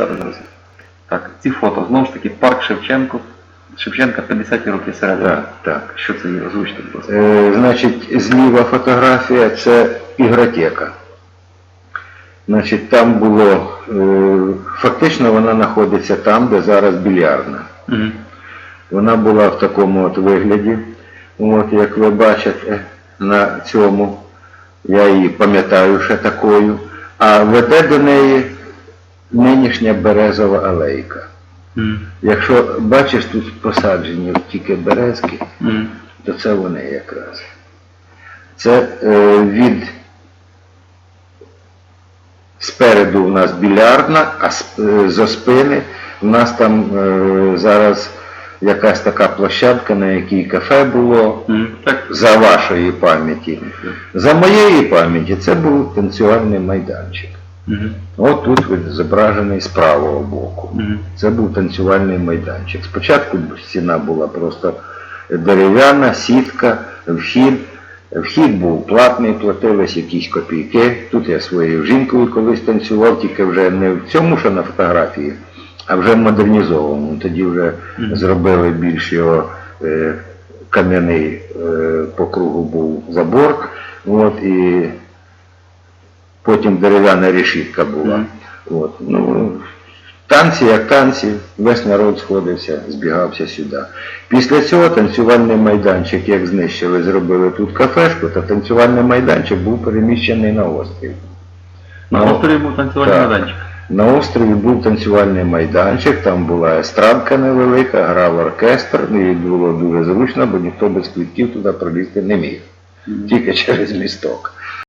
Все розумію. Так, ці фото, знову ж таки, парк Шевченко. Шевченка 50-ті роки середини. Так, так. Що це є? Озвучте, будь ласка. Е, значить, зліва фотографія це ігротека. Значить, там було, е, фактично вона знаходиться там, де зараз більярдна. Мгм. Вона була в такому от вигляді. От, як ви бачите на цьому, я її пам'ятаю ще такою. А веде до неї нинішня березова алейка. Мгм. Якщо бачиш тут посаджені тільки березки, Мгм. то це вони якраз. Це е, від спереду в нас більярдна, а з, е, зо спини в нас там е, зараз якась така площадка, на якій кафе було. Так. за вашої пам'яті. За моєї пам'яті це був танцювальний майданчик. Мгм. От тут він зображений з правого боку. Мгм. Це був танцювальний майданчик. Спочатку стіна була просто дерев'яна, сітка, вхід. Вхід був платний, платились якісь копійки. Тут я своєю жінкою колись танцював, тільки вже не в цьому, що на фотографії, а вже в модернізованому. Тоді вже Мгм. зробили більш його е, кам'яний е, по кругу був забор. От, і потім дерев'яна решітка була. Мгм. От, ну, танці як танці, весь народ сходився, збігався сюди. Після цього танцювальний майданчик, як знищили, зробили тут кафешку, та танцювальний майданчик був переміщений на острів. На Ну, острові був танцювальний так. майданчик. На острові був танцювальний майданчик, там була естрадка невелика, грав оркестр, ну, і було дуже зручно, бо ніхто без квитків туди пролізти не міг. Тільки через місток.